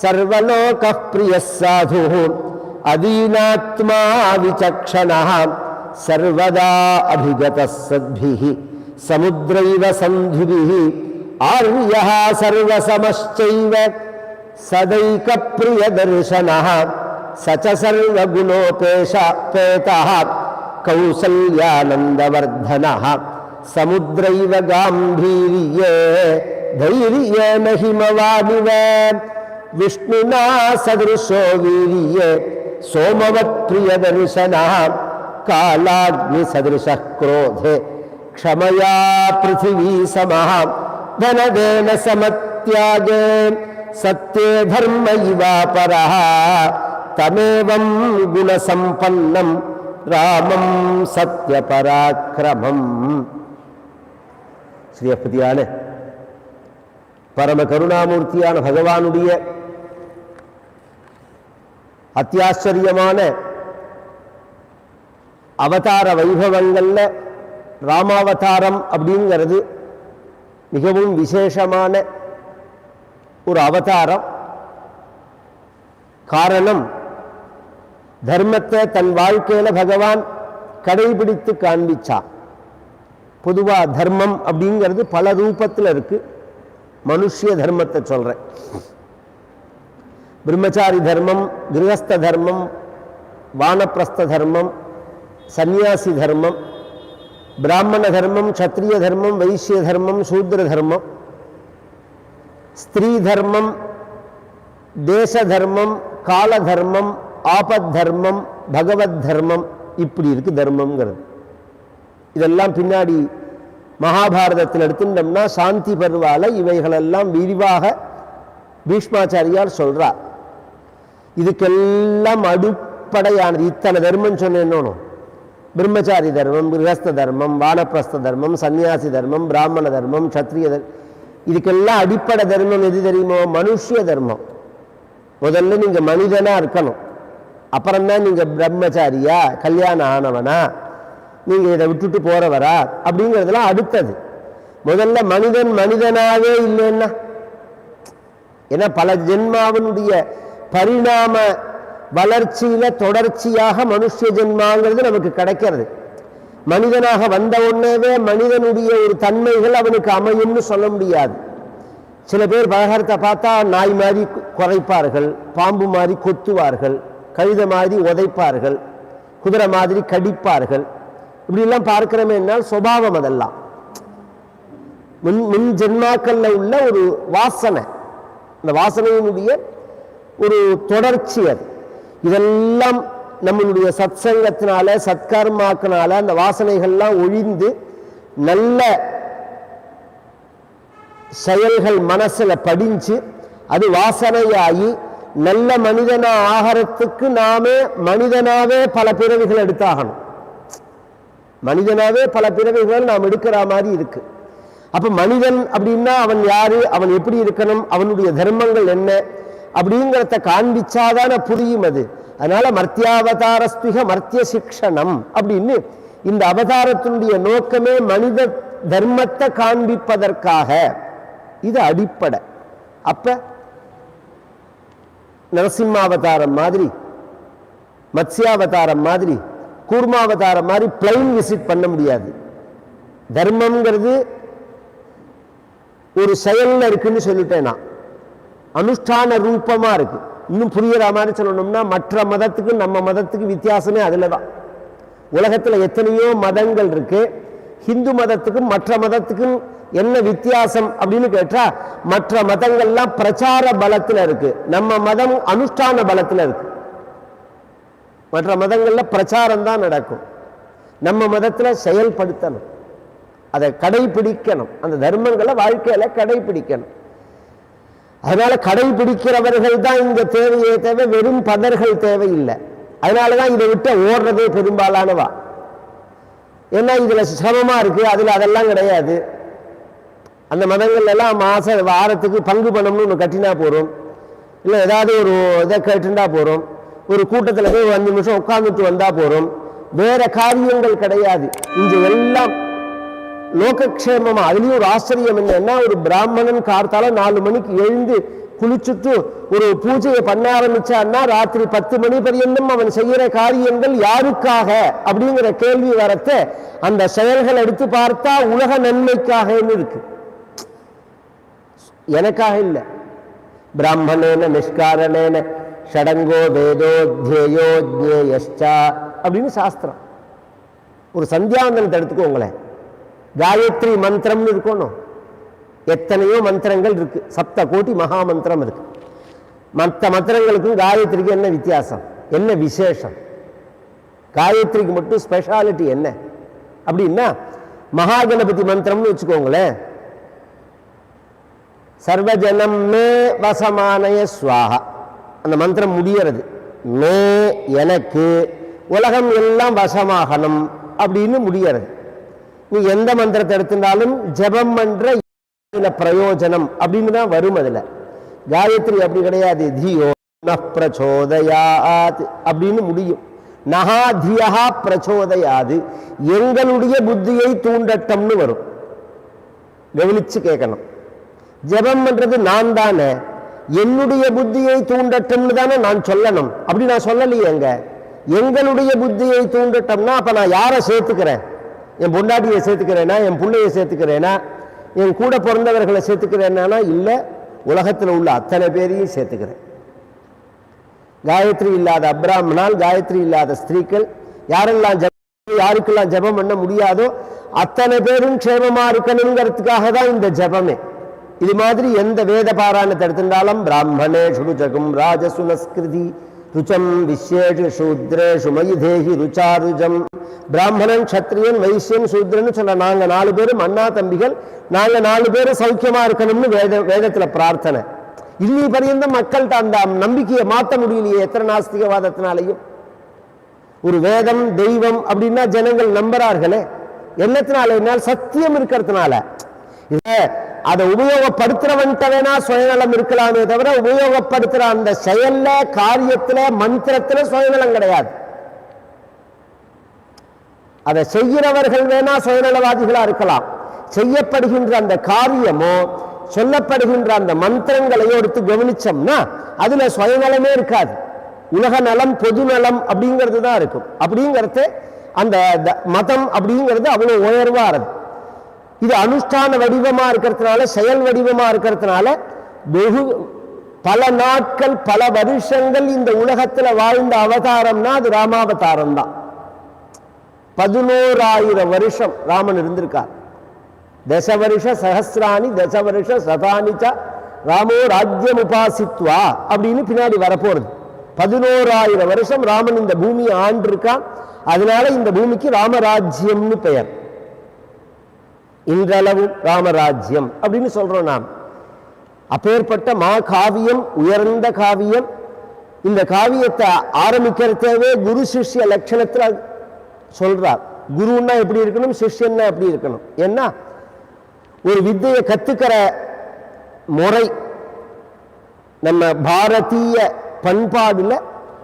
సర్వలోక ప్రియ సాధు అదీనాత్మా విచక్షణ సర్వదా అభిగత సద్భి సముద్రైవ సంధిభి ఆర్య సర్వసమశ్చైవ సదైక ప్రియ దర్శన సర్వగుణోపేషేత కౌసల్యానందవర్ధన సముద్రైవ గాంభీర్యే ధైర్యేణ హిమవామివ ವಿಷ್ಣುನಾ ಸದೃಶೋ ವೀರ್ಯ ಸೋಮವತ್ ಪ್ರಿಯದರ್ಶನ ಕಾಲಾಗ್ನಿ ಸದೃಶ ಕ್ರೋಧೆ ಕ್ಷಮಯ ಪೃಥಿವೀ ಸಮಃ ಧನದೇನ ಸಮತ್ಯಾಗೆ ಸತ್ಯೇ ಧರ್ಮ ಇವಾಪರ ತಮೇವಂ ಗುಣಸಂಪನ್ನಂ ராமம் சத்திய பராக்கிரமம் ஸ்ரீ அப்படியான பரம கருணாமூர்த்தியான பகவானுடைய அத்தியாச்சரியமான அவதார வைபவங்கள்ல ராமாவதாரம் அப்படிங்கிறது மிகவும் விசேஷமான ஒரு அவதாரம். காரணம் தர்மத்தை தன் வாழ்க்கையில பகவான் கடைபிடித்து காண்பிச்சா. பொதுவா தர்மம் அப்படிங்கிறது பல ரூபத்தில் இருக்கு. மனுஷிய தர்மத்தை சொல்றேன். பிரம்மச்சாரி தர்மம் கிரகஸ்த தர்மம் வானப்பிரஸ்த தர்மம் சந்நியாசி தர்மம் பிராமண தர்மம் சத்திரிய தர்மம் வைசிய தர்மம் சூத்ர தர்மம் ஸ்திரீ தர்மம் தேச தர்மம் கால தர்மம் ஆபத் தர்மம் பகவத் தர்மம் இப்படி இருக்கு தர்மம்ங்கிறது. இதெல்லாம் பின்னாடி மகாபாரதத்தில் எடுத்துட்டோம்னா சாந்தி பருவால இவைகளெல்லாம் விரிவாக பீஷ்மாச்சாரியார் சொல்றார். இதுக்கெல்லாம் அடிப்படையானது. இத்தனை தர்மம் சொன்னேன்னு பிரம்மச்சாரி தர்மம் கிரகஸ்த தர்மம் வானப்பிரஸ்த தர்மம் சன்னியாசி தர்மம் பிராமண தர்மம் சத்திரிய தர்மம் இதுக்கெல்லாம் அடிப்படை தர்மம் எது தெரியுமோ? மனுஷிய தர்மம். முதல்ல நீங்க மனிதனா இருக்கணும். அப்புறம்தான் நீங்க பிரம்மச்சாரியா? கல்யாணம் ஆனவனா? நீங்க இதை விட்டுட்டு போறவரா? அப்படிங்கிறதுலாம் அடுத்தது. முதல்ல மனிதன் மனிதனாவே இல்லைன்னா ஏன்னா பல ஜென்மாவினுடைய பரிணாம வளர்ச்சியில தொடர்ச்சியாக மனுஷ ஜென்மாங்கிறது நமக்கு கிடைக்கிறது. மனிதனாக வந்த உடனேவே மனிதனுடைய ஒரு தன்மைகள் அவனுக்கு அமையும்னு சொல்ல முடியாது. சில பேர் பலகாரத்தை பார்த்தா நாய் மாதிரி குறைப்பார்கள் பாம்பு மாதிரி கொத்துவார்கள் கழுத மாதிரி உதைப்பார்கள் குதிரை மாதிரி கடிப்பார்கள். இப்படிலாம் பார்க்கிறோமே என்னால் சுபாவம் அதெல்லாம். முன் முன் ஜென்மாக்கள்ல உள்ள ஒரு வாசனை. அந்த வாசனையினுடைய ஒரு தொடர்ச்சி அது. இதெல்லாம் நம்மளுடைய சத்சங்கத்தினால சத்கர்மாக்கினால அந்த வாசனைகள்லாம் ஒழிந்து நல்ல செயல்கள் மனசுல படிஞ்சு அது வாசனையாகி நல்ல மனிதனா ஆகிறதுக்கு நாமே மனிதனாவே பல பிறவிகள் எடுத்தாகணும். மனிதனாவே பல பிறவிகள் நாம் எடுக்கிற மாதிரி இருக்கு. அப்ப மனிதன் அப்படின்னா அவன் யாரு? அவன் எப்படி இருக்கணும்? அவனுடைய தர்மங்கள் என்ன? அப்படிங்கிறத காண்பிச்சாதான புரியும் அது. அதனால மர்த்தியாவதாரஸ்திக மர்த்திய சிக்ஷணம் அப்படின்னு இந்த அவதாரத்தினுடைய நோக்கமே மனித தர்மத்தை காண்பிப்பதற்காக. இது அடிப்படை. அப்ப நரசிம்மாவதாரம் மாதிரி மத்ஸ்யாவதாரம் மாதிரி கூர்மாவதாரம் மாதிரி பிளைன் விசிட் பண்ண முடியாது. தர்மம்ங்கிறது ஒரு செயல் இருக்குன்னு சொல்லிட்டேன் நான். அனுஷ்டான ரூபமா இருக்கு இன்னும் புரியுற மாதிரி சொல்லணும்னா மற்ற மதத்துக்கு நம்ம மதத்துக்கு வித்தியாசமே அதுல தான் உலகத்துல எத்தனையோ மதங்கள் இருக்கு. ஹிந்து மதத்துக்கும் மற்ற மதத்துக்கும் என்ன வித்தியாசம் அப்படின்னு கேட்டா மற்ற மதங்கள்லாம் பிரச்சார பலத்துல இருக்கு. நம்ம மதம் அனுஷ்டான பலத்துல இருக்கு. மற்ற மதங்கள்ல பிரச்சாரம் தான் நடக்கும். நம்ம மதத்துல செயல்படுத்தணும். அதை கடைபிடிக்கணும். அந்த தர்மங்களை வாழ்க்கையில கடைபிடிக்கணும். அதனால கடைபிடிக்கிறவர்கள் தான் இங்க தேவையே தேவை வெறும் பதர்கள் தேவையில்லை. அதனாலதான் இதை விட்டு ஓடுறதே பெரும்பாலானவா. ஏன்னா இதுல சிரமமா இருக்கு அதுல அதெல்லாம் கிடையாது. அந்த மதங்கள் எல்லாம் மாச வாரத்துக்கு பங்கு பணம்னு ஒன்று கட்டினா போறோம். இல்லை ஏதாவது ஒரு இதை கேட்டுண்டா போறோம். ஒரு கூட்டத்தில் போய் ஒரு அஞ்சு நிமிஷம் உட்காந்துட்டு வந்தா போறோம். வேற காரியங்கள் கிடையாது. இங்க எல்லாம் லோகக்ஷேமமா? அதுலயும் ஒரு ஆச்சரியம் என்னன்னா ஒரு பிராமணன் கார்த்தால நாலு மணிக்கு எழுந்து குளிச்சுட்டு ஒரு பூஜையை பண்ண ஆரம்பிச்சான்னா ராத்திரி பத்து மணி பரியந்தம் அவன் செய்யற காரியங்கள் யாருக்காக? அப்படிங்கிற கேள்வி வரத்த அந்த செயல்கள் எடுத்து பார்த்தா உலக நன்மைக்காகன்னு இருக்கு. எனக்காக இல்லை. பிராமணேன நிஷ்காரணேன ஷடங்கோ வேதோ தியேயோ ஜேயஷ்டா அப்படின்னு சாஸ்திரம். ஒரு சந்தியாவந்தனத்தை எடுத்துக்கோங்களேன். காயத்ரி மந்திரம்னு இருக்கணும் எத்தனையோ மந்திரங்கள் இருக்கு. சப்த கோடி மகா மந்திரம் இருக்கு. மற்ற மந்திரங்களுக்கும் காயத்ரிக்கும் என்ன வித்தியாசம்? என்ன விசேஷம்? காயத்ரிக்கு மட்டும் ஸ்பெஷாலிட்டி என்ன? அப்படின்னா மகாகணபதி மந்திரம்னு வச்சுக்கோங்களேன். சர்வஜனம் மே வசமானய சுவாகா அந்த மந்திரம் முடியறது. மே எனக்கு உலகம் எல்லாம் வசமாகணும் அப்படின்னு முடியறது. நீ எந்த மந்திரத்தை எடுத்திருந்தாலும் ஜெபம் பண்ற பிரயோஜனம் அப்படின்னு தான் வரும் அதுல. காயத்ரி அப்படி கிடையாது. தியோ நஹ் பிரச்சோதயாத் அப்படின்னு முடியும். நகா தியஹா பிரச்சோதயாது. எங்களுடைய புத்தியை தூண்டட்டம்னு வரும். கவனிச்சு கேட்கணும். ஜெபம் பண்றது நான் தானே. என்னுடைய புத்தியை தூண்டட்டும்னு தானே நான் சொல்லணும். அப்படி நான் சொல்லலையேங்க எங்களுடைய புத்தியை தூண்டட்டம்னா அப்ப நான் யாரை சேர்த்துக்கிறேன்? என் பொண்டாட்டியை சேர்த்துக்கிறேனா என் பிள்ளையை சேர்த்துக்கிறேனா என் கூட பிறந்தவர்களை சேர்த்துக்கிறேன்னா? இல்லை உலகத்தில் உள்ள அத்தனை பேரையும் சேர்த்துக்கிறேன். காயத்ரி இல்லாத அப்ராமனால் காயத்ரி இல்லாத ஸ்திரீக்கள் யாரெல்லாம் ஜபம் யாருக்கெல்லாம் ஜெபம் பண்ண முடியாதோ அத்தனை பேரும் க்ஷேமமா இருக்கணுங்கிறதுக்காக தான் இந்த ஜெபமே. இது மாதிரி எந்த வேத பாராயணத்தை எடுத்திருந்தாலும் பிராமணே சுருஜகும் ராஜசுனஸ்கிருதி ருச்சம் விஸ்யேஷு சூத்ரேஷு மயிதேகி ருச்சாருஜம். பிராமணன் சத்திரியன் வைசியன் சூத்ரன்னு சொன்ன நாங்க நாலு பேரும் அண்ணா தம்பிகள் நாங்க நாலு பேரும் சௌக்கியமா இருக்கணும்னு வேத வேதத்துல பிரார்த்தனை. இல்லி பரியந்தம் மக்கள்கிட்ட அந்த நம்பிக்கையை மாற்ற முடியலையே எத்தனை நாஸ்திகவாதத்தினாலையும். ஒரு வேதம் தெய்வம் அப்படின்னா ஜனங்கள் நம்புறார்களே என்னத்தினால? என்னால் சத்தியம் இருக்கிறதுனால. இத அதை உபயோகப்படுத்துறவன்கிட்ட வேணா சுயநலம் இருக்கலாமே தவிர உபயோகப்படுத்துற அந்த செயல்ல காரியத்துல மந்திரத்துல சுயநலம் கிடையாது. அதை செய்கிறவர்கள் வேணா சுயநலவாதிகளா இருக்கலாம். செய்யப்படுகின்ற அந்த காரியமோ சொல்லப்படுகின்ற அந்த மந்திரங்களையோ எடுத்து கவனிச்சோம்னா அதுல சுயநலமே இருக்காது. உலக நலம் பொது நலம் அப்படிங்கிறது தான் இருக்கும். அப்படிங்கிறது அந்த த- மதம் அப்படிங்கிறது அவ்வளவு உயர்வானது இது அனுஷ்டான வடிவமா இருக்கிறதுனால செயல் வடிவமா இருக்கிறதுனால வெகு பல நாட்கள் பல வருஷங்கள் இந்த உலகத்தில் வாழ்ந்த அவதாரம்னா அது ராமாவதாரம் தான் பதினோராயிரம் வருஷம் ராமன் இருந்திருக்கார். தச வருஷ சஹசிராணி தச வருஷ சதானிச்ச ராமோ ராஜ்யம் உபாசித்வா அப்படின்னு பின்னாடி வரப்போறது. பதினோராயிரம் வருஷம் ராமன் இந்த பூமியை ஆண்டிருக்கான். அதனால இந்த பூமிக்கு ராமராஜ்யம்னு பெயர். இன்றளவும் ராமராஜ்யம் அப்படின்னு சொல்றோம் நாம். அப்பேற்பட்ட மா காவியம் உயர்ந்த காவியம். இந்த காவியத்தை ஆரம்பிக்கிறதவே குரு சிஷ்ய லட்சணத்தில் சொல்றார். குருன்னா எப்படி இருக்கணும் சிஷ்யன்னா எப்படி இருக்கணும்? என்ன ஒரு வித்தையை கத்துக்கிற முறை நம்ம பாரதிய பண்பாடுல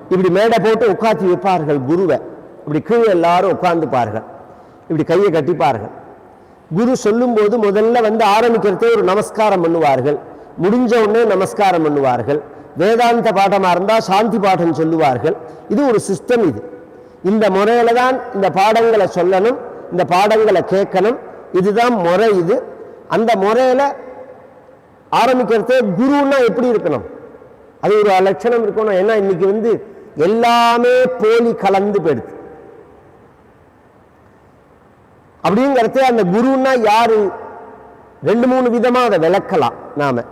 இப்படி மேடை போட்டு உட்காந்து வைப்பார்கள் குருவை. இப்படி கீழே எல்லாரும் உட்கார்ந்துப்பார்கள். இப்படி கையை கட்டிப்பார்கள். குரு சொல்லும்போது முதல்ல வந்து ஆரம்பிக்கிறதே ஒரு நமஸ்காரம் பண்ணுவார்கள். முடிஞ்ச உடனே நமஸ்காரம் பண்ணுவார்கள். வேதாந்த பாடமாக இருந்தால் சாந்தி பாடம் சொல்லுவார்கள். இது ஒரு சிஸ்டம் இது. இந்த முறையில் தான் இந்த பாடங்களை சொல்லணும் இந்த பாடங்களை கேட்கணும். இதுதான் முறை இது. அந்த முறையில் ஆரம்பிக்கிறதே குருன்னா எப்படி இருக்கணும்? அது ஒரு லட்சணம் இருக்கணும். ஏன்னா இன்னைக்கு வந்து எல்லாமே போலி கலந்து போயிடுது. அப்படிங்கிறத அந்த குருன்னா யாரு? ரெண்டு மூணு விதமா அதை விளக்கலாம் நாம.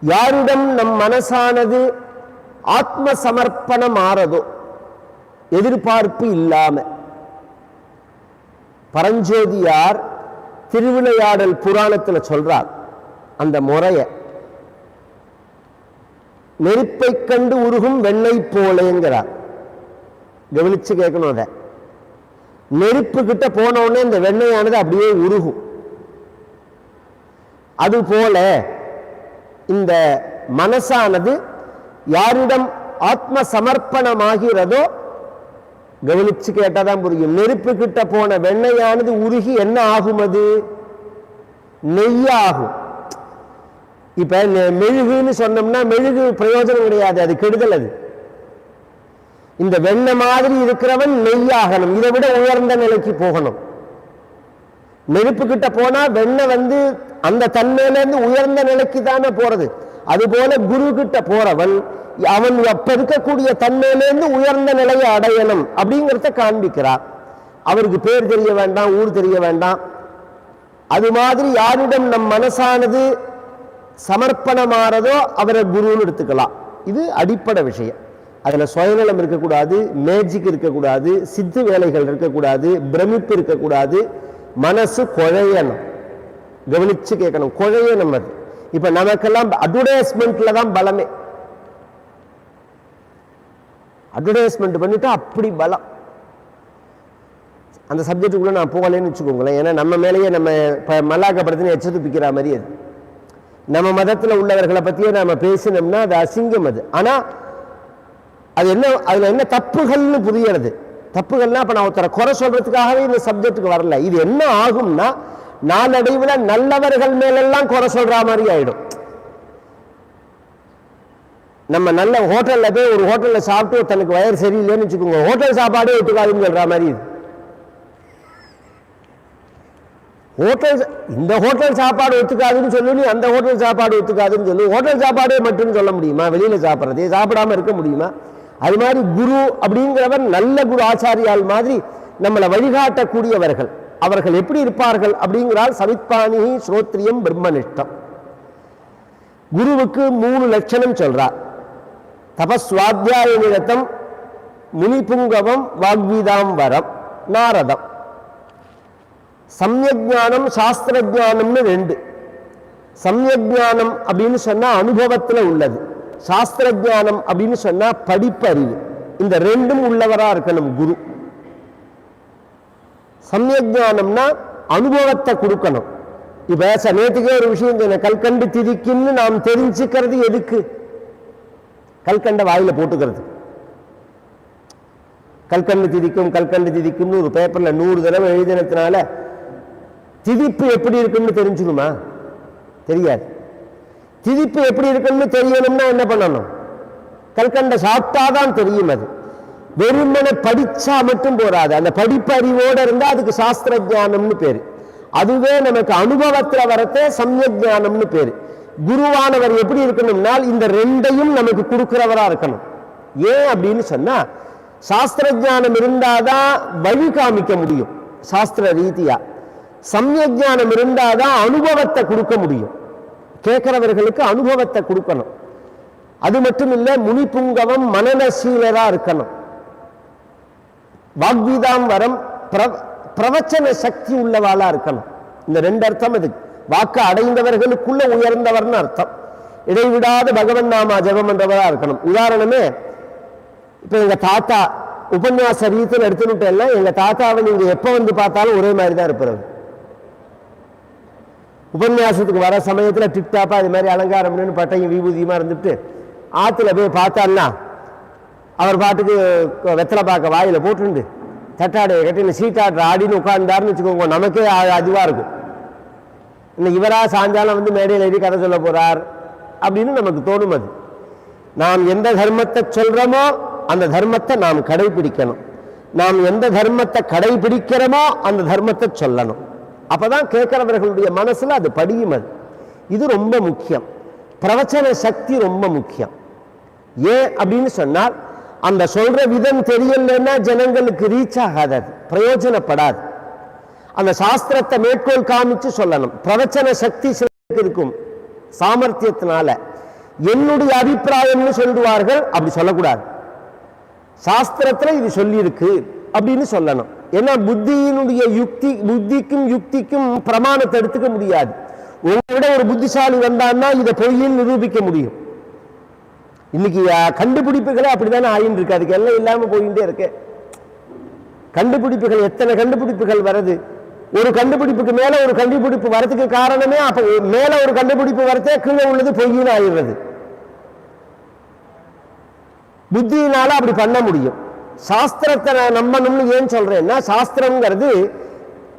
யாரிடம் நம் மனசானது ஆத்ம சமர்ப்பணம் ஆறதோ எதிர்பார்ப்பு இல்லாம. பரஞ்சோதியார் திருவிளையாடல் புராணத்துல சொல்றார் அந்த முறைய. நெருப்பை கண்டு உருகும் வெண்ணை போலேங்கிறார். கவனிச்சு கேட்கணும் அதை. நெருப்பு கிட்ட போன உடனே இந்த வெண்ணையானது அப்படியே உருகும். அதுபோல இந்த மனசானது யாரிடம் ஆத்ம சமர்ப்பணமாகிறதோ கவனிச்சு கேட்டாதான் புரியும். நெருப்பு கிட்ட போன வெண்ணையானது உருகி என்ன ஆகும் அது? நெய்யாகும். இப்ப மெழுகுன்னு சொன்னோம்னா மெழுகு பிரயோஜனம் கிடையாது அது கெடுதல் அது. இந்த வெண்ண மாதிரி இருக்கிறவன் நெய்யாகணும். இதை விட உயர்ந்த நிலைக்கு போகணும். நெருப்பு கிட்ட போனா வெண்ணை வந்து அந்த தன்மையில இருந்து உயர்ந்த நிலைக்கு தானே போறது. அதுபோல குரு கிட்ட போறவன் அவன் அப்ப இருக்கக்கூடிய தன்மையிலேருந்து உயர்ந்த நிலையை அடையணும் அப்படிங்கிறத காண்பிக்கிறார். அவருக்கு பேர் தெரிய வேண்டாம் ஊர் தெரிய வேண்டாம். அது மாதிரி யாரிடம் நம் மனசானது சமர்ப்பணமாறதோ அவரை குருன்னு எடுத்துக்கலாம். இது அடிப்படை விஷயம். அதுல சுயநலம் இருக்கக்கூடாது மேஜிக் இருக்கக்கூடாது சித்து வேலைகள் இருக்கக்கூடாது பிரமிப்பு இருக்கக்கூடாது. மனசு குழையணும். கவனிச்சு கேட்கணும். குழையணும் அது. இப்ப நமக்கெல்லாம் அட்வர்டைஸ்மெண்ட்டில் தான் பலமே. அட்வர்டைஸ்மெண்ட் பண்ணிட்டு அப்படி பலம். அந்த சப்ஜெக்டுக்குள்ளே நான் போகலைன்னு வச்சுக்கோங்களேன். ஏன்னா நம்ம மேலேயே நம்ம இப்போ மல்லாக்கப்படுத்தின எச்சரிப்பிக்கிற மாதிரி அது. நம்ம மதத்தில் உள்ளவர்களை பற்றியே நாம பேசினோம்னா அது அசிங்கம் அது. ஆனால் அது என்ன அதில் என்ன தப்புகள்னு புரியறது. தப்புகள்னா இப்போ நான் ஒருத்தரை குறை சொல்கிறதுக்காகவே இந்த சப்ஜெக்ட்டுக்கு வரல. இது என்ன ஆகும்னா நாளடைவில் நல்லவர்கள் மேலெல்லாம் குறை சொல்கிற மாதிரி ஆகிடும் நம்ம நல்ல ஹோட்டலில் போய் ஒரு ஹோட்டலில் சாப்பிட்டு தனக்கு வயிறு சரியில்லைன்னு வச்சுக்கோங்க. ஹோட்டல் சாப்பாடே ஒத்துக்காதுன்னு சொல்கிற மாதிரி இது. ஹோட்டல் இந்த ஹோட்டல் சாப்பாடு ஒத்துக்காதுன்னு சொல்லு நீ அந்த ஹோட்டல் சாப்பாடு ஒத்துக்காதுன்னு சொல்லு. ஹோட்டல் சாப்பாடே மட்டும் சொல்ல முடியுமா? வெளியில் சாப்பிட்றதே சாப்பிடாம இருக்க முடியுமா? அது மாதிரி குரு அப்படிங்கிறவர் நல்ல குரு ஆச்சாரியால் மாதிரி நம்மளை வழிகாட்டக்கூடியவர்கள். அவர்கள் எப்படி இருப்பார்கள் அப்படிங்கிறால் சவித்பாணி ஸ்ரோத்ரியம் பிரம்மனிஷ்டம். குருவுக்கு மூணு லட்சணம் சொல்றார். தபஸ்வாத்தியாய நிலத்தம் முனிபுங்கவம் வாக்வீதாம் வரம் நாரதம். சமயஜானம் சாஸ்திரஜானம்னு ரெண்டு. சமயஜானம் அப்படின்னு சொன்னா அனுபவத்துல உள்ளது. சாஸ்திர ஜானம் அப்படின்னு சொன்னா படிப்பறிவு. இந்த ரெண்டும் உள்ளவரா இருக்கணும் குரு. சமயஜானம்னா அனுபவத்தை கொடுக்கணும். இப்ப ச- நேத்துக்கே ஒரு விஷயம் தெரியும் கல்கண்டு திதிக்குன்னு நாம் தெரிஞ்சுக்கிறது எதுக்கு? கல்கண்ட வாயில போட்டுக்கிறது. கல்கண்டு திதிக்கும் கல்கண்டு திதிக்கும்னு ஒரு பேப்பர்ல நூறு தடவை எழுதினத்தினால திதிப்பு எப்படி இருக்குன்னு தெரிஞ்சுக்குமா? தெரியாது. திதிப்பு எப்படி இருக்குன்னு தெரியணும்னா என்ன பண்ணணும்? கல்கண்டை சாப்பிட்டாதான் தெரியும் அது. வெறுமனை படிச்சா மட்டும் போராது அந்த படிப்பு இருந்தால் அதுக்கு சாஸ்திர ஞானம்னு பேர். அதுவே நமக்கு அனுபவத்தில் வரத்தே சமய ஞானம்னு குருவானவர் எப்படி இருக்கணும்னால் இந்த ரெண்டையும் நமக்கு கொடுக்கிறவரா இருக்கணும். ஏன் அப்படின்னு சொன்னா சாஸ்திர ஞானம் இருந்தாதான் வழி காமிக்க முடியும். சாஸ்திர ரீதியா. சமய ஞானம் இருந்தாதான் அனுபவத்தை கொடுக்க முடியும். கேட்கிறவர்களுக்கு அனுபவத்தை கொடுக்கணும். அது மட்டும் இல்ல முனிப்புங்கவம் மனநசீலராக இருக்கணும். வாக்வீதாம் வரம் பிரவச்சன சக்தி உள்ளவாளா இருக்கணும். இந்த ரெண்டு அர்த்தம் இது. வாக்கு அடைந்தவர்களுக்குள்ள உயர்ந்தவர்னு அர்த்தம். இடைவிடாத பகவன் நாமா ஜெபம் என்றவரா இருக்கணும். உதாரணமே இப்ப எங்க தாத்தா உபன்யாச ரீதியில் எல்லாம் எங்க தாத்தாவை நீங்க எப்ப வந்து பார்த்தாலும் ஒரே மாதிரி தான் இருப்பாரு உபன்யாசத்துக்கு வர சமயத்தில் டிப்டாப்பாக இது மாதிரி அலங்காரம் பண்ணி பட்டையும் விபூதியமாக இருந்துட்டு ஆற்றுல போய் பார்த்தான்னா அவர் பாட்டுக்கு வெத்தலை பார்க்க வாயில் போட்டுண்டு. தட்டாடையை கட்டின சீட்டாடுற ஆடின்னு உட்கார்ந்தாருன்னு வச்சுக்கோங்க நமக்கே அதுவாக இருக்கும். இன்னும் இவராக சாயங்காலம் வந்து மேடையில் எழுதி கதை சொல்ல போகிறார் அப்படின்னு நமக்கு தோணும் அது. நாம் எந்த தர்மத்தை சொல்கிறோமோ அந்த தர்மத்தை நாம் கடைபிடிக்கணும். நாம் எந்த தர்மத்தை கடைபிடிக்கிறோமோ அந்த தர்மத்தை சொல்லணும். அப்போதான் கேட்குறவர்களுடைய மனசில் அது படியும் அது. இது ரொம்ப முக்கியம். பிரவச்சன சக்தி ரொம்ப முக்கியம். ஏன் அப்படின்னு சொன்னால் அந்த சொல்ற விதம் தெரியலன்னா ஜனங்களுக்கு ரீச் ஆகாது அது பிரயோஜனப்படாது. அந்த சாஸ்திரத்தை மேற்கோள் காமிச்சு சொல்லணும். பிரவச்சன சக்தி சிலருக்கு இருக்கும் சாமர்த்தியத்தினால. என்னுடைய அபிப்பிராயம்னு சொல்லுவார்கள் அப்படி சொல்லக்கூடாது. சாஸ்திரத்தில் இது சொல்லியிருக்கு அப்படின்னு சொல்லணும். ஏன்னா புத்தியினுடைய யுக்தி புத்திக்கும் யுக்திக்கும் பிரமாணத்தை எடுத்துக்க முடியாது. உங்களோட விட ஒரு புத்திசாலி வந்தான்னா இதை பொய்யில் நிரூபிக்க முடியும். இன்னைக்கு கண்டுபிடிப்புகளே அப்படித்தானே ஆயின்னு இருக்கு அதுக்கு எல்லாம் இல்லாம போயிட்டே இருக்கு. கண்டுபிடிப்புகள் எத்தனை கண்டுபிடிப்புகள் வருது? ஒரு கண்டுபிடிப்புக்கு மேல ஒரு கண்டுபிடிப்பு வரதுக்கு காரணமே அப்ப மேல ஒரு கண்டுபிடிப்பு வரத்தே கீழே உள்ளது பொய்யின்னு ஆயிடுறது. புத்தியினால அப்படி பண்ண முடியும். சாஸ்திரத்தை நான் நம்பணும்னு ஏன் சொல்றேன்னா சாஸ்திரம்ங்கிறது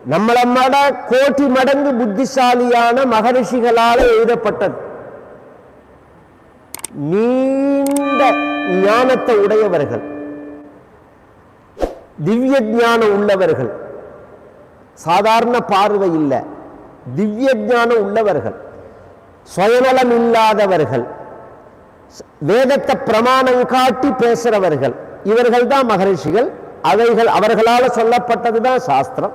நம்மள மட கோட்டி மடங்கு புத்திசாலியான மகரிஷிகளால் எழுதப்பட்டது. நீண்ட ஞானத்தை உடையவர்கள் திவ்ய ஞானம் உள்ளவர்கள் சாதாரண பார்வை இல்லை திவ்ய ஞானம் உள்ளவர்கள் சுயநலம் இல்லாதவர்கள் வேதத்தை பிரமாணம் காட்டி பேசுறவர்கள் இவர்கள் தான் மகரிஷிகள். அவைகள் அவர்களால் சொல்லப்பட்டது தான் சாஸ்திரம்.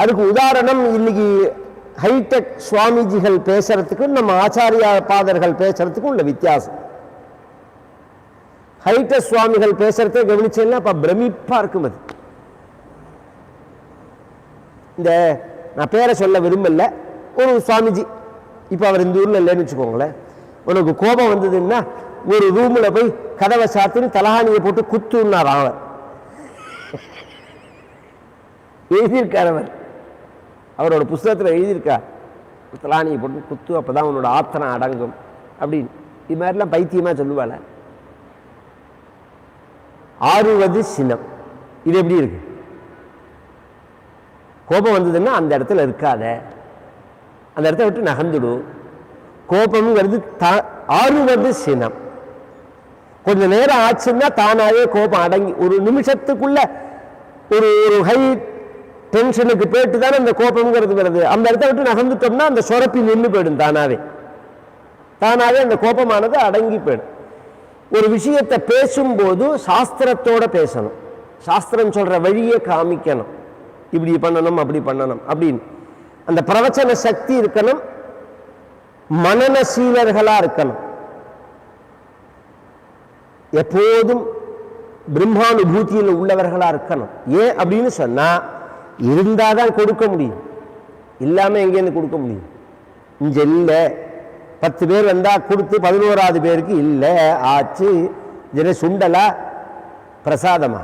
அதுக்கு உதாரணம் இன்னைக்கு ஹைடெக் சுவாமிஜிகள் பேசுறதுக்கும் நம்ம ஆச்சாரியா பாதர்கள் பேசுறதுக்கும் உள்ள வித்தியாசம். ஹைடெக் சுவாமிகள் பேசுறதே கவனிச்சேன்னா அப்ப பிரமிப்பா இருக்கும் அது. இந்த நான் பேரை சொல்ல விரும்பல. ஒரு சுவாமிஜி இப்போ அவர் இந்த ஊரில் இல்லைன்னு வச்சுக்கோங்களேன். உனக்கு கோபம் வந்ததுன்னா ஒரு ரூமில் போய் கதவை சாத்தின்னு தலகாணியை போட்டு குத்துனார் அவர் எழுதியிருக்கார் அவர் அவரோட புஸ்தகத்தில் எழுதியிருக்கார் தலானியை போட்டு குத்து அப்போ தான் உன்னோட ஆத்தனை அடங்கும் அப்படின்னு. இது மாதிரிலாம் பைத்தியமாக சொல்லுவாள். ஆறுவது சினம். இது எப்படி இருக்கு? கோபம் வந்ததுன்னா அந்த இடத்துல இருக்காத. அந்த இடத்த விட்டு நகர்ந்துடும் கோபம்ங்கிறது த ஆறுவது சினம். கொஞ்ச நேரம் ஆச்சுன்னா தானாவே கோபம் அடங்கி ஒரு நிமிஷத்துக்குள்ள ஒரு ஒரு ஹை டென்ஷனுக்கு போயிட்டு தானே அந்த கோபம்ங்கிறது வருது. அந்த இடத்த விட்டு நகர்ந்துட்டோம்னா அந்த சுரப்பி நின்று போயிடும் தானாவே. தானாவே அந்த கோபமானது அடங்கி போயிடும். ஒரு விஷயத்தை பேசும்போது சாஸ்திரத்தோட பேசணும். சாஸ்திரம் சொல்ற வழியை காமிக்கணும். இப்படி பண்ணணும் அப்படி பண்ணணும் அப்படின்னு. அந்த பிரவச்சன சக்தி இருக்கணும். மனநசீலர்களா இருக்கணும். எப்போதும் பிரம்மானுபூதியில் உள்ளவர்களாக இருக்கணும். ஏன் அப்படின்னு சொன்னால் இருந்தால் தான் கொடுக்க முடியும். இல்லாமல் எங்கேருந்து கொடுக்க முடியும்? இங்கே இல்லை. பத்து பேர் வந்தால் கொடுத்து பதினோராவது பேருக்கு இல்லை. ஆச்சு. இதில் சுண்டலா? பிரசாதமா?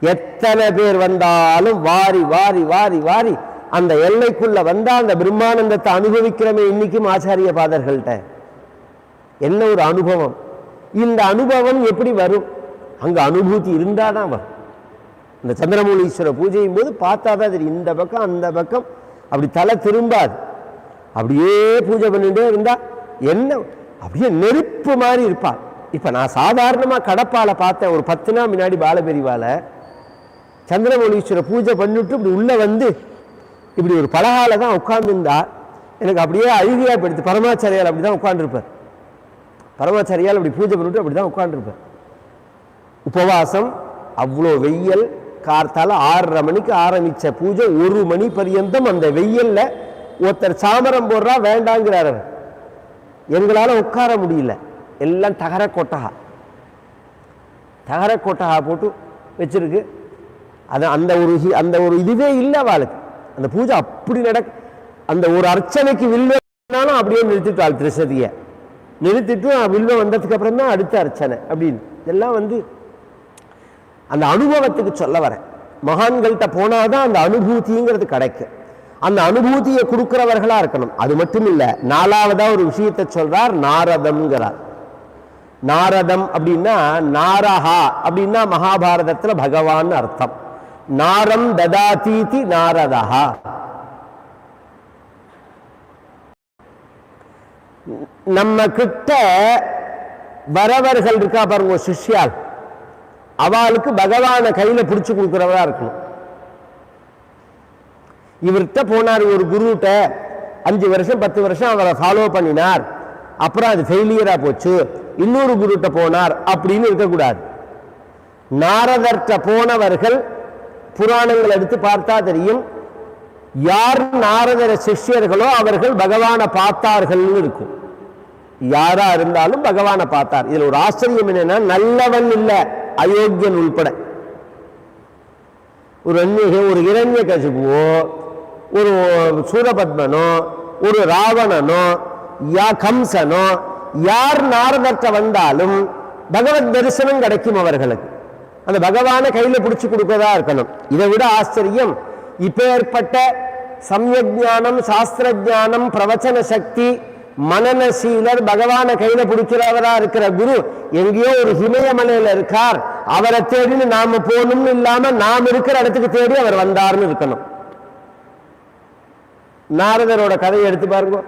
எத்தனை பேர் வந்தாலும் வாரி வாரி வாரி வாரி அந்த எல்லைக்குள்ளே வந்தால் அந்த பிரம்மானந்தத்தை அனுபவிக்கிறமே இன்னைக்கும் ஆச்சாரிய பாதர்கள்ட்ட. என்ன ஒரு அனுபவம்? இந்த அனுபவம் எப்படி வரும்? அங்கே அனுபூதி இருந்தாதான் வரும். இந்த சந்திரமௌலீஸ்வர பூஜையும் போது பார்த்தா தான் தெரியும். இந்த பக்கம் அந்த பக்கம். அப்படி தலை திரும்பாது. அப்படியே பூஜை பண்ணிகிட்டே இருந்தால் என்ன? அப்படியே நெருப்பு மாதிரி இருப்பாள் இப்போ நான் சாதாரணமாக கடப்பால் பார்த்தேன். ஒரு பத்து நாள் முன்னாடி பாலபெரிவால சந்திரமௌலீஸ்வர பூஜை பண்ணிட்டு இப்படி உள்ளே வந்து இப்படி ஒரு பலகால தான் உட்காந்துருந்தா எனக்கு அப்படியே அழுகியாக போயிடுது. பரமாச்சாரியால் அப்படி தான் உட்காந்துருப்பார் பரமாச்சாரியால் அப்படி பூஜை பண்ணிட்டு அப்படி தான் உட்காந்துருப்பேன் உபவாசம் அவ்வளோ வெயில் கார்த்தால ஆறரை மணிக்கு ஆரம்பித்த பூஜை ஒரு மணி பரியந்தம் அந்த வெயில்ல ஒருத்தர் சாமரம் போடுறா வேண்டாங்கிறார் எங்களால் உட்கார முடியல. எல்லாம் தகர கொட்டகா. தகர கொட்டகா போட்டு வச்சிருக்கு. அது அந்த ஒரு அந்த ஒரு இதுவே இல்லை அவளுக்கு. அந்த பூஜை அப்படி நடக்கு அந்த ஒரு அர்ச்சனைக்கு வில்வனாலும் அப்படியே நிறுத்திட்டாள் திருசதியை நிறுத்திட்டு வில்வம் வந்ததுக்கு அப்புறம் தான் அடுத்த அர்ச்சனை அப்படின்னு. இதெல்லாம் வந்து அந்த அனுபவத்துக்கு சொல்ல வரேன். மகான்கள்கிட்ட போனாதான் அந்த அனுபூதிங்கிறது கிடைக்கும். அந்த அனுபூதியை கொடுக்கிறவர்களா இருக்கணும். அது மட்டும் இல்ல நாலாவதா ஒரு விஷயத்தை சொல்றார் நாரதம்ங்கிறார். நாரதம் அப்படின்னா நாரஹா அப்படின்னா மகாபாரதத்துல பகவான் அர்த்தம். நாரம் ததாதீதி நாரதா நம்ம கிட்ட வரவர்கள் இருக்கா பாருங்க சிஷ்யால் அவளுக்கு பகவானை கையில பிடிச்சு கொடுக்குறவரா இருக்கணும். இவர்கிட்ட போனார் ஒரு குருகிட்ட அஞ்சு வருஷம் பத்து வருஷம் அவரை ஃபாலோ பண்ணினார். அப்புறம் அது ஃபெயிலியரா போச்சு. இன்னொரு குருகிட்ட போனார் அப்படின்னு இருக்கக்கூடாது. நாரதர்கிட்ட போனவர்கள் புராணங்கள் எடுத்து பார்த்தா தெரியும் யார் நாரதர சிஷ்யர்களோ அவர்கள் பகவானை பார்த்தார்கள்னு இருக்கும். யாரா இருந்தாலும் பகவானை பார்த்தார். இதுல ஒரு ஆச்சரியம் என்னன்னா நல்லவன் இல்ல அயோக்கியன் உள்பட. ஒரு அந்நிகை ஒரு இரண்ய கசிபுவோ ஒரு சூரபத்மனோ ஒரு ராவணனோ யா கம்சனோ யார் நாரதற்ற வந்தாலும் பகவத் தரிசனம் கிடைக்கும் அவர்களுக்கு. அந்த பகவானை கையில பிடிச்சி கொடுக்கறதா இருக்கணும். இதை விட ஆச்சரியம் இப்பேற்பட்ட சமயக் ஞானம் சாஸ்திர ஞானம் பிரவச்சன சக்தி மனநசீலர் பகவானை கையில பிடிக்கிறவரா இருக்கிற குரு எங்கேயோ ஒரு ஹிமயமலையில இருக்கார். அவரை தேடின்னு நாம போகணும்னு இல்லாம நாம் இருக்கிற இடத்துக்கு தேடி அவர் வந்தார்னு இருக்கணும். நாரதரோட கதையை எடுத்து பாருங்க.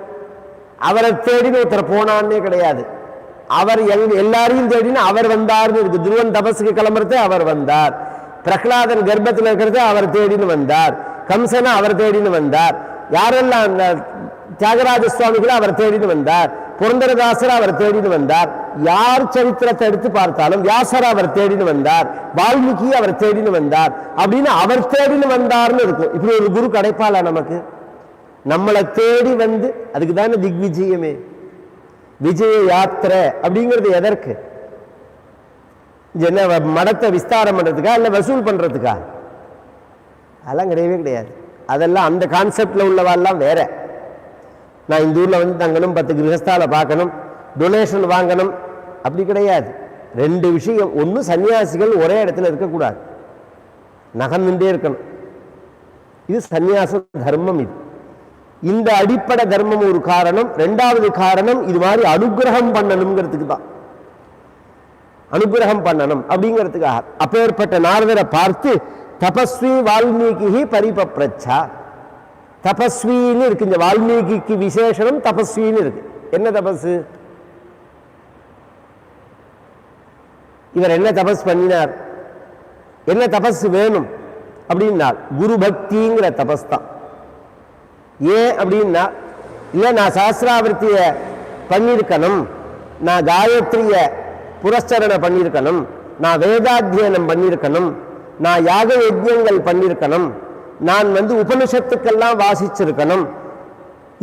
அவரை தேடின்னு ஒருத்தர் போனான்னே கிடையாது. அவர் எங்க எல்லாரையும் தேடின்னு அவர் வந்தார்னு இருக்கு. துருவன் தபஸுக்கு கிளம்புறது அவர் வந்தார். பிரகலாதன் கர்ப்பத்தில் இருக்கிறது அவர் தேடின்னு வந்தார். கம்சனை அவர் தேடின்னு வந்தார். யாரெல்லாம் அந்த தியாகராஜ சுவாமிகளை அவர் தேடின்னு வந்தார். புரந்தரதாசர் அவர் தேடின்னு வந்தார். யார் சரித்திரத்தை எடுத்து பார்த்தாலும் வியாசர் அவர் தேடின்னு வந்தார். வால்மீகி அவர் தேடின்னு வந்தார். அப்படின்னு அவர் தேடின்னு வந்தார்னு இருக்கும். இப்படி ஒரு குரு கிடைப்பாளா நமக்கு? நம்மளை தேடி வந்து அதுக்கு தானே திக்விஜயமே. விஜய யாத்திரை அப்படிங்கிறது எதற்கு? என்ன வ- மடத்தை விஸ்தாரம் பண்ணுறதுக்கா இல்லை வசூல் பண்ணுறதுக்கா அதெல்லாம் கிடையவே கிடையாது. அதெல்லாம் அந்த கான்செப்டில் உள்ளவாள்லாம் வேற. நான் இந்த ஊர்ல வந்து தங்கணும் பத்து கிரகஸ்தால பார்க்கணும் டொனேஷன் வாங்கணும். அப்படி கிடையாது. ரெண்டு விஷயம். ஒன்று சன்னியாசிகள் ஒரே இடத்துல இருக்கக்கூடாது. நகர்ந்துட்டே இருக்கணும். இது சன்னியாச தர்மம் இது. இந்த அடிப்படை தர்மம் ஒரு காரணம். ரெண்டாவது காரணம் இது மாதிரி அனுகிரகம் பண்ணணுங்கிறதுக்கு தான். அனுகிரகம் பண்ணணும் அப்படிங்கிறதுக்காக. அப்பேற்பட்ட நாரதரை பார்த்து தபஸ்வி வால்மீகி பரிபப்ரச்சா. தபஸ்வின்னு இருக்கு. இந்த வால்மீகிக்கு விசேஷனம் தபஸ்வின்னு இருக்கு. என்ன தபஸ் இவர் என்ன தபஸ் பண்ணினார்? என்ன தபஸ் வேணும்? அப்படின்னா குரு பக்திங்கிற தபஸ் தான். ஏன் அப்படின்னா இல்லை நான் சாஸ்திராவிருத்தியை பண்ணியிருக்கணும். நான் காயத்ரிய புரஸ்கரணை பண்ணியிருக்கணும். நான் வேதாத்தியனம் பண்ணியிருக்கணும். நான் யாக யஜ்யங்கள் பண்ணியிருக்கணும். நான் வந்து உபனிஷத்துக்கெல்லாம் வாசிச்சிருக்கணும்.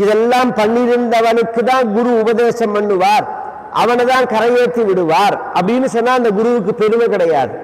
இதெல்லாம் பண்ணியிருந்தவனுக்கு தான் குரு உபதேசம் பண்ணுவார். அவனை தான் கரையேற்றி விடுவார். அப்படின்னு சொன்னா அந்த குருவுக்கு பெருமை கிடையாது.